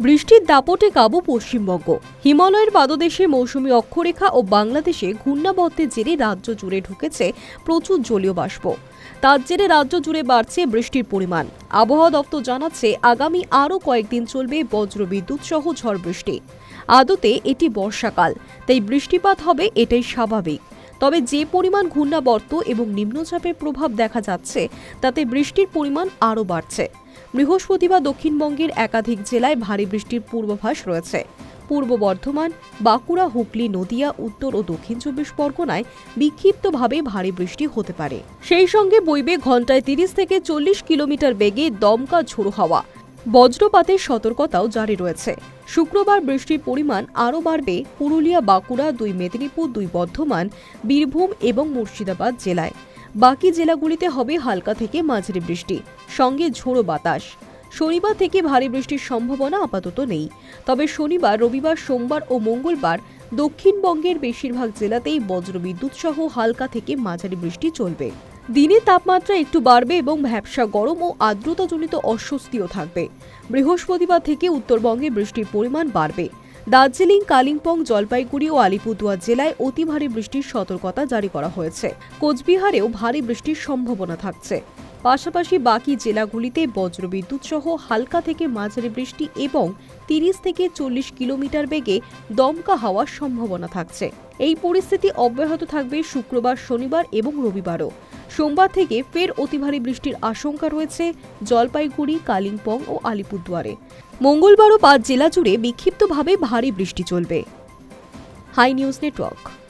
বৃষ্টির দাপটে কাবু পশ্চিমবঙ্গ। হিমালয়ের পাদদেশে মৌসুমী অক্ষরেখা ও বাংলাদেশে ঘূর্ণাবর্তের জেরে রাজ্য জুড়ে ঢুকেছে প্রচুর জলীয় বাষ্প। তার জেরে রাজ্য জুড়ে বাড়ছে বৃষ্টির পরিমাণ। আবহাওয়া দপ্তর জানাচ্ছে, আগামী আরও কয়েকদিন চলবে বজ্রবিদ্যুৎ সহ ঝড় বৃষ্টি। আদতে এটি বর্ষাকাল, তাই বৃষ্টিপাত হবে এটাই স্বাভাবিক। তবে যে পরিমাণ ঘূর্ণাবর্ত এবং নিম্নচাপের প্রভাব দেখা যাচ্ছে, তাতে বৃষ্টির পরিমাণ আরও বাড়ছে। বৃহস্পতিবার দক্ষিণবঙ্গের একাধিক জেলায় ভারী বৃষ্টির পূর্বাভাস রয়েছে। পূর্ব বর্ধমান, বাঁকুড়া, হুগলি, নদিয়া, উত্তর ও দক্ষিণ চব্বিশ পরগনায় বিক্ষিপ্তভাবে ভারী বৃষ্টি হতে পারে। সেই সঙ্গে বইবে ঘন্টায় তিরিশ থেকে চল্লিশ কিলোমিটার বেগে দমকা ঝোড়ো হাওয়া। বজ্রপাতের সতর্কতাও জারি রয়েছে। শুক্রবার বৃষ্টির পরিমাণ আরও বাড়বে পুরুলিয়া, বাঁকুড়া, দুই মেদিনীপুর, দুই বর্ধমান, বীরভূম এবং মুর্শিদাবাদ জেলায়। বাকি জেলাগুলিতে হবে হালকা থেকে মাঝারি বৃষ্টি, সঙ্গে ঝোড়ো বাতাস। শনিবার থেকে ভারী বৃষ্টির সম্ভাবনা আপাতত নেই। তবে শনিবার, রবিবার, সোমবার ও মঙ্গলবার দক্ষিণবঙ্গের বেশিরভাগ জেলাতেই বজ্রবিদ্যুৎ সহ হালকা থেকে মাঝারি বৃষ্টি চলবে। দিনে তাপমাত্রা একটু বাড়বে এবং ভ্যাবসা গরম ও আর্দ্রতাজনিত অস্বস্তিও থাকবে। বৃহস্পতিবার থেকে উত্তরবঙ্গে বৃষ্টির পরিমাণ বাড়বে। দার্জিলিং, কালিম্পং, জলপাইগুড়ি ও আলিপুরদুয়ার জেলায় অতি ভারী বৃষ্টির সতর্কতা জারি করা হয়েছে। কোচবিহারেও ভারী বৃষ্টির সম্ভাবনা থাকছে। পাশাপাশি বাকি জেলাগুলিতে বজ্রবিদ্যুৎ সহ হালকা থেকে মাঝারি বৃষ্টি এবং তিরিশ থেকে চল্লিশ কিলোমিটার বেগে দমকা হওয়ার সম্ভাবনা থাকছে। এই পরিস্থিতি অব্যাহত থাকবে শুক্রবার, শনিবার এবং রবিবারও। সোমবার থেকে ফের অতিভারী বৃষ্টির আশঙ্কা রয়েছে জলপাইগুড়ি, কালিম্পং ও আলিপুরদুয়ারে। মঙ্গলবারও পাঁচ জেলা জুড়ে বিক্ষিপ্তভাবে ভারী বৃষ্টি চলবে। High news network.